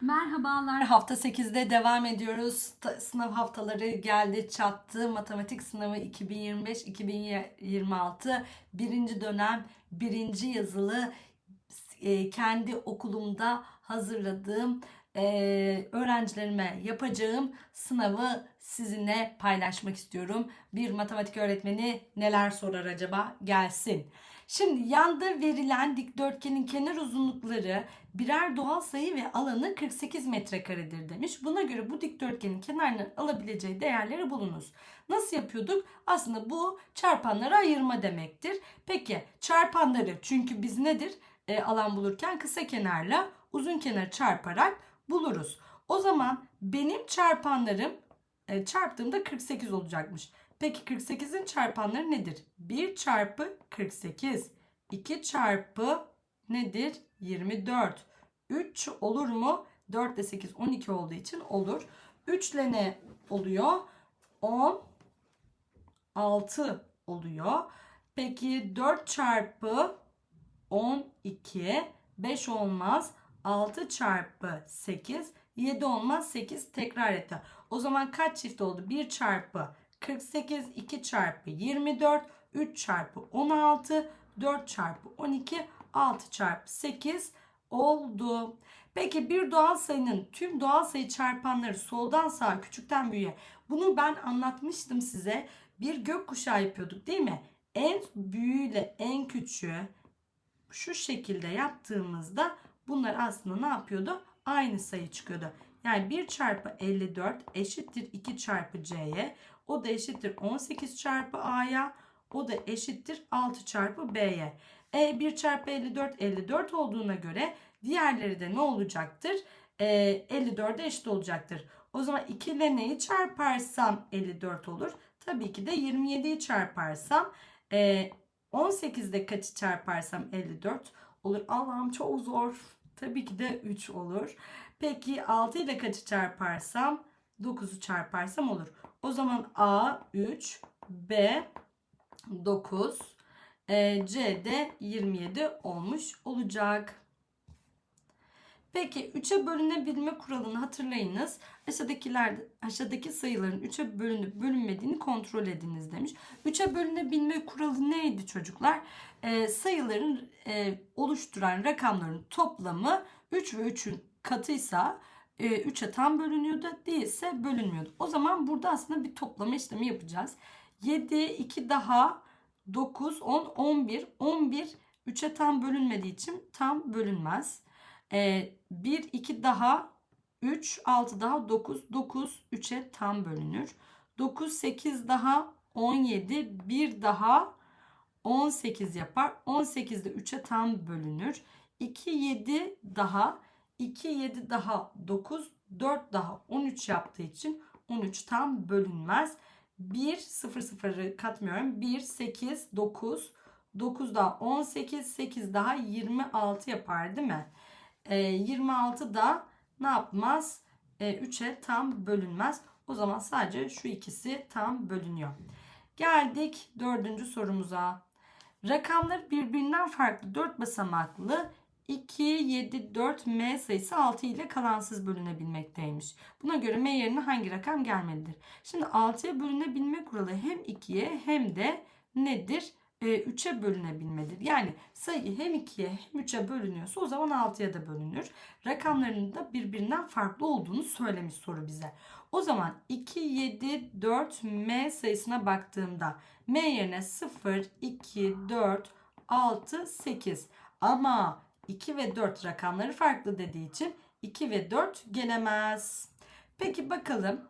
Merhabalar. Hafta 8'de devam ediyoruz. Sınav haftaları geldi çattı. Matematik sınavı 2025-2026 birinci dönem birinci yazılı e, kendi okulumda hazırladığım e, öğrencilerime yapacağım sınavı sizinle paylaşmak istiyorum. Bir matematik öğretmeni neler sorar acaba? Gelsin. Şimdi yanda verilen dikdörtgenin kenar uzunlukları birer doğal sayı ve alanı 48 metrekaredir demiş. Buna göre bu dikdörtgenin kenarının alabileceği değerleri bulunuz. Nasıl yapıyorduk? Aslında bu çarpanları ayırma demektir. Peki çarpanları çünkü biz nedir? E, alan bulurken kısa kenarla uzun kenarı çarparak buluruz. O zaman benim çarpanlarım e, çarptığımda 48 olacakmış. Peki 48'in çarpanları nedir? 1 çarpı 48. 2 çarpı nedir? 24. 3 olur mu? 4 ile 8 12 olduğu için olur. 3 ile ne oluyor? 10 6 oluyor. Peki 4 çarpı 12 5 olmaz. 6 çarpı 8 7 olmaz. 8 tekrar etti. O zaman kaç çift oldu? 1 çarpı 48 2 çarpı 24 3 çarpı 16 4 çarpı 12 6 çarpı 8 oldu. Peki bir doğal sayının tüm doğal sayı çarpanları soldan sağa küçükten büyüğe. Bunu ben anlatmıştım size. Bir gökkuşağı yapıyorduk değil mi? En büyüğüyle en küçüğü şu şekilde yaptığımızda bunlar aslında ne yapıyordu? Aynı sayı çıkıyordu. Yani 1 çarpı 54 eşittir 2 çarpı c'ye. O da eşittir 18 çarpı a'ya. O da eşittir 6 çarpı b'ye. E 1 çarpı 54 54 olduğuna göre diğerleri de ne olacaktır? E, 54'e eşit olacaktır. O zaman 2 ile neyi çarparsam 54 olur? Tabii ki de 27'yi çarparsam e, 18'de kaçı çarparsam 54 olur. Allah'ım çok zor. Tabii ki de 3 olur. Peki 6 ile kaçı çarparsam 9'u çarparsam olur. O zaman A 3, B 9, e, C de 27 olmuş olacak. Peki 3'e bölünebilme kuralını hatırlayınız. Aşağıdakiler, aşağıdaki sayıların 3'e bölünüp bölünmediğini kontrol ediniz demiş. 3'e bölünebilme kuralı neydi çocuklar? Ee, sayıların e, oluşturan rakamların toplamı 3 ve 3'ün katıysa e, 3'e tam bölünüyordu. Değilse bölünmüyordu. O zaman burada aslında bir toplama işlemi yapacağız. 7, 2 daha 9, 10, 11. 11 3'e tam bölünmediği için tam bölünmez. E, 1, 2 daha 3, 6 daha 9. 9 3'e tam bölünür. 9, 8 daha 17. 1 daha 18 yapar. 18 de 3'e tam bölünür. 2, 7 daha 2, 7 daha 9, 4 daha 13 yaptığı için 13 tam bölünmez. 1, 0, 0'ı katmıyorum. 1, 8, 9, 9 daha 18, 8 daha 26 yapar değil mi? E, 26 da ne yapmaz? E, 3'e tam bölünmez. O zaman sadece şu ikisi tam bölünüyor. Geldik dördüncü sorumuza. Rakamlar birbirinden farklı 4 basamaklı 2, 7, 4 M sayısı 6 ile kalansız bölünebilmekteymiş. Buna göre M yerine hangi rakam gelmelidir? Şimdi 6'ya bölünebilme kuralı hem 2'ye hem de nedir? 3'e bölünebilmedir. Yani sayı hem 2'ye hem 3'e bölünüyorsa o zaman 6'ya da bölünür. Rakamlarının da birbirinden farklı olduğunu söylemiş soru bize. O zaman 2, 7, 4 M sayısına baktığımda M yerine 0, 2, 4, 6, 8. Ama 2 ve 4 rakamları farklı dediği için 2 ve 4 gelemez. Peki bakalım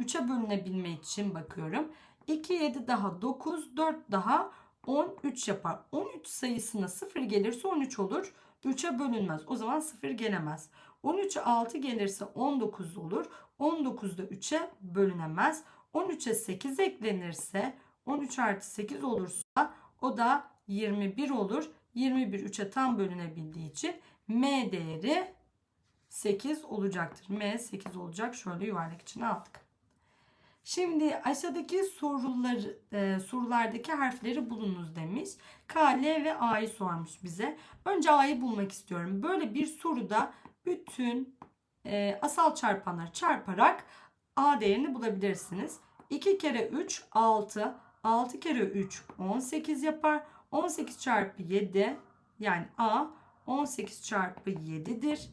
3'e bölünebilme için bakıyorum. 2, 7 daha 9, 4 daha 13 yapar. 13 sayısına 0 gelirse 13 olur. 3'e bölünmez. O zaman 0 gelemez. 13'e 6 gelirse 19 olur. 19 da 3'e bölünemez. 13'e 8 eklenirse 13 artı 8 olursa o da 21 olur. 21 3'e tam bölünebildiği için M değeri 8 olacaktır. M 8 olacak. Şöyle yuvarlak içine aldık. Şimdi aşağıdaki sorular, e, sorulardaki harfleri bulunuz demiş. K, L ve A'yı sormuş bize. Önce A'yı bulmak istiyorum. Böyle bir soruda bütün e, asal çarpanları çarparak A değerini bulabilirsiniz. 2 kere 3 6. 6 kere 3 18 yapar. 18 çarpı 7 yani A 18 çarpı 7'dir.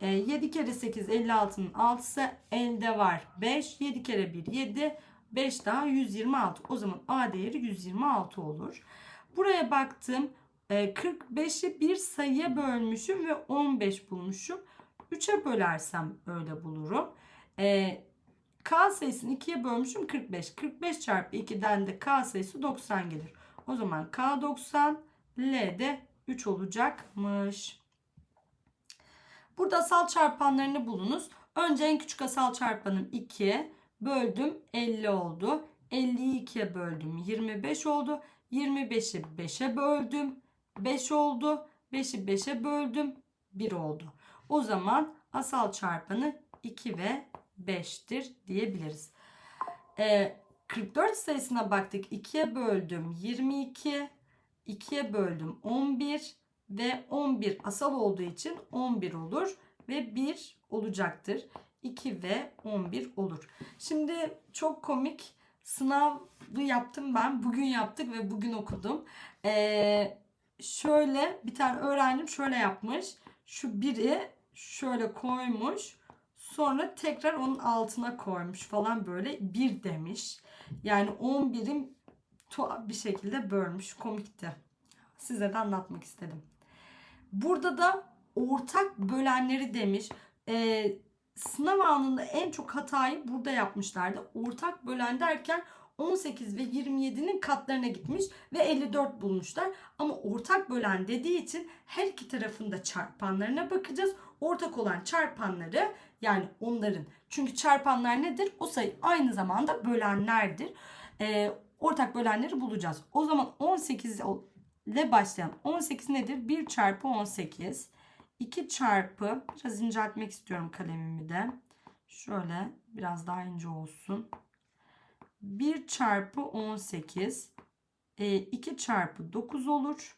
E, 7 kere 8 56'nın 6'sı elde var 5. 7 kere 1 7. 5 daha 126. O zaman A değeri 126 olur. Buraya baktım. E, 45'i bir sayıya bölmüşüm ve 15 bulmuşum. 3'e bölersem öyle bulurum. E, K sayısını 2'ye bölmüşüm 45. 45 çarpı 2'den de K sayısı 90 gelir. O zaman K 90, L de 3 olacakmış. Burada asal çarpanlarını bulunuz. Önce en küçük asal çarpanım 2. Böldüm 50 oldu. 50'yi 2'ye böldüm 25 oldu. 25'i 5'e böldüm 5 oldu. 5'i 5'e böldüm 1 oldu. O zaman asal çarpanı 2 ve 5'tir diyebiliriz. Ee, 44 sayısına baktık. 2'ye böldüm 22. 2'ye böldüm 11 ve 11 asal olduğu için 11 olur ve 1 olacaktır. 2 ve 11 olur. Şimdi çok komik sınavı yaptım ben. Bugün yaptık ve bugün okudum. Ee, şöyle bir tane öğrencim şöyle yapmış. Şu biri şöyle koymuş. Sonra tekrar onun altına koymuş falan böyle bir demiş. Yani 11'in tuhaf bir şekilde bölmüş. Komikti. Size de anlatmak istedim. Burada da ortak bölenleri demiş. Ee, sınav anında en çok hatayı burada yapmışlardı. Ortak bölen derken 18 ve 27'nin katlarına gitmiş ve 54 bulmuşlar. Ama ortak bölen dediği için her iki tarafında çarpanlarına bakacağız. Ortak olan çarpanları yani onların çünkü çarpanlar nedir? O sayı aynı zamanda bölenlerdir. Ee, ortak bölenleri bulacağız. O zaman 18 ile başlayan 18 nedir? 1 çarpı 18. 2 çarpı biraz inceltmek istiyorum kalemimi de. Şöyle biraz daha ince olsun. 1 çarpı 18 2 çarpı 9 olur.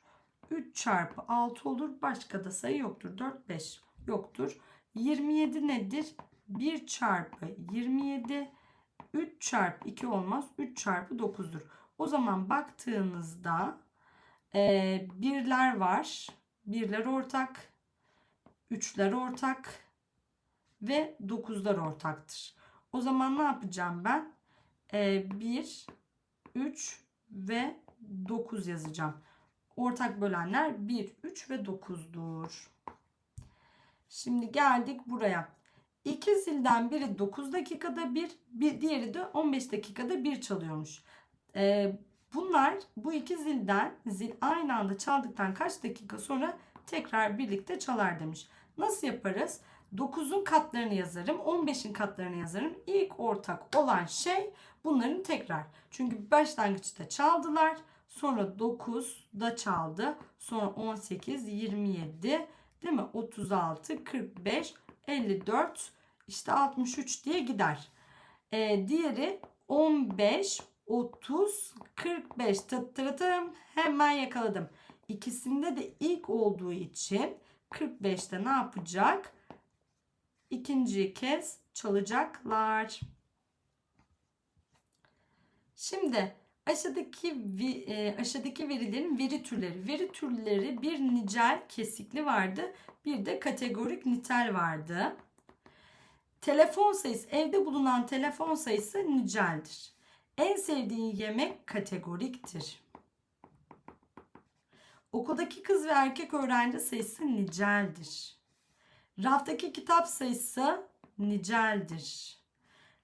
3 çarpı 6 olur. Başka da sayı yoktur. 4, 5 yoktur. 27 nedir? 1 çarpı 27 3 çarpı 2 olmaz. 3 çarpı 9'dur. O zaman baktığınızda e, birler var. Birler ortak. Üçler ortak. Ve dokuzlar ortaktır. O zaman ne yapacağım ben? E, 1, 3 ve 9 yazacağım. Ortak bölenler 1, 3 ve 9'dur. Şimdi geldik buraya. İki zilden biri 9 dakikada bir, bir diğeri de 15 dakikada bir çalıyormuş. Ee, bunlar bu iki zilden zil aynı anda çaldıktan kaç dakika sonra tekrar birlikte çalar demiş. Nasıl yaparız? 9'un katlarını yazarım, 15'in katlarını yazarım. İlk ortak olan şey bunların tekrar. Çünkü başlangıçta çaldılar. Sonra 9 da çaldı. Sonra 18, 27, değil mi? 36, 45, 54, işte 63 diye gider. Ee, diğeri 15, 30, 45. Tıttırtım hemen yakaladım. İkisinde de ilk olduğu için 45'te ne yapacak? İkinci kez çalacaklar. Şimdi aşağıdaki e, aşağıdaki verilerin veri türleri. Veri türleri bir nicel kesikli vardı. Bir de kategorik nitel vardı. Telefon sayısı evde bulunan telefon sayısı niceldir. En sevdiğin yemek kategoriktir. Okuldaki kız ve erkek öğrenci sayısı niceldir. Raftaki kitap sayısı niceldir.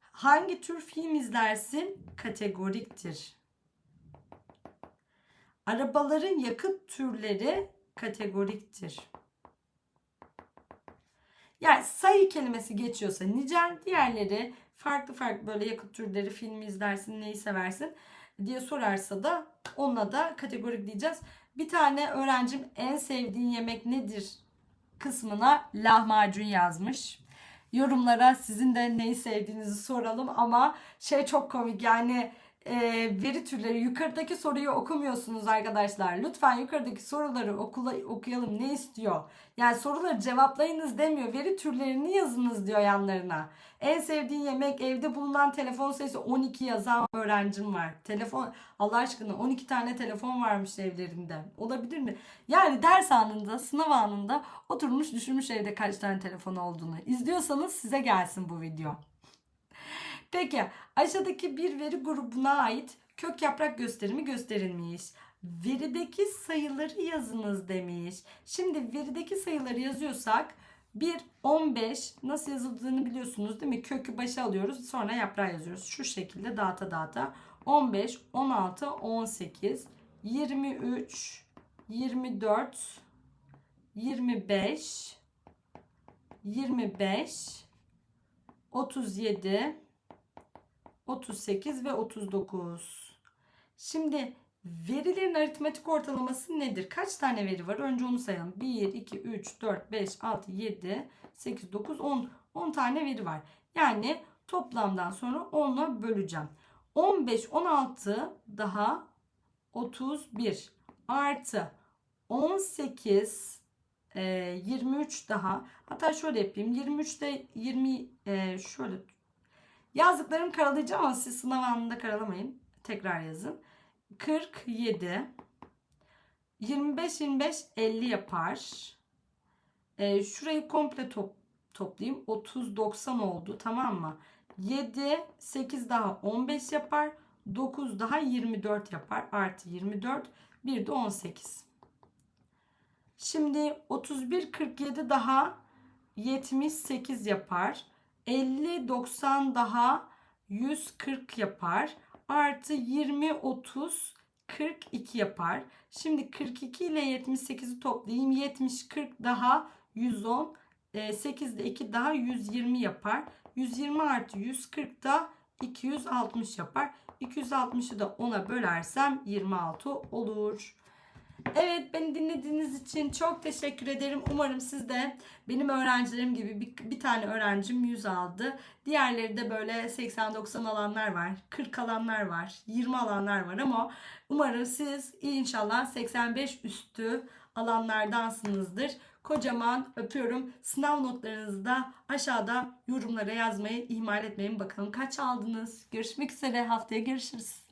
Hangi tür film izlersin? Kategoriktir. Arabaların yakıt türleri kategoriktir. Yani sayı kelimesi geçiyorsa nicel, diğerleri farklı farklı böyle yakıt türleri, film izlersin, neyi seversin diye sorarsa da onunla da kategorik diyeceğiz. Bir tane öğrencim en sevdiğin yemek nedir kısmına lahmacun yazmış. Yorumlara sizin de neyi sevdiğinizi soralım ama şey çok komik yani e, veri türleri yukarıdaki soruyu okumuyorsunuz arkadaşlar. Lütfen yukarıdaki soruları okula, okuyalım ne istiyor? Yani soruları cevaplayınız demiyor. Veri türlerini yazınız diyor yanlarına. En sevdiğin yemek evde bulunan telefon sayısı 12 yazan öğrencim var. Telefon Allah aşkına 12 tane telefon varmış evlerinde. Olabilir mi? Yani ders anında, sınav anında oturmuş düşünmüş evde kaç tane telefon olduğunu. İzliyorsanız size gelsin bu video. Peki aşağıdaki bir veri grubuna ait kök yaprak gösterimi gösterilmiş. Verideki sayıları yazınız demiş. Şimdi verideki sayıları yazıyorsak 1, 15 nasıl yazıldığını biliyorsunuz değil mi? Kökü başa alıyoruz sonra yaprağı yazıyoruz. Şu şekilde dağıta dağıta. 15, 16, 18, 23, 24, 25, 25, 37, 38 ve 39. Şimdi verilerin aritmetik ortalaması nedir? Kaç tane veri var? Önce onu sayalım. 1, 2, 3, 4, 5, 6, 7, 8, 9, 10. 10 tane veri var. Yani toplamdan sonra 10'la böleceğim. 15, 16 daha 31 artı 18, e, 23 daha. Hatta şöyle yapayım. 23'te 20 e, şöyle Yazdıklarım karalayacağım ama siz sınav anında karalamayın. Tekrar yazın. 47 25 25 50 yapar. Ee, şurayı komple top, toplayayım. 30 90 oldu tamam mı? 7 8 daha 15 yapar. 9 daha 24 yapar. Artı 24 bir de 18. Şimdi 31 47 daha 78 yapar. 50 90 daha 140 yapar. Artı 20 30 42 yapar. Şimdi 42 ile 78'i toplayayım. 70 40 daha 110. 8 ile 2 daha 120 yapar. 120 artı 140 da 260 yapar. 260'ı da 10'a bölersem 26 olur. Evet beni dinlediğiniz için çok teşekkür ederim. Umarım siz de benim öğrencilerim gibi bir, bir tane öğrencim 100 aldı. Diğerleri de böyle 80-90 alanlar var. 40 alanlar var. 20 alanlar var ama umarım siz inşallah 85 üstü alanlardansınızdır. Kocaman öpüyorum. Sınav notlarınızı da aşağıda yorumlara yazmayı ihmal etmeyin. Bakalım kaç aldınız. Görüşmek üzere. Haftaya görüşürüz.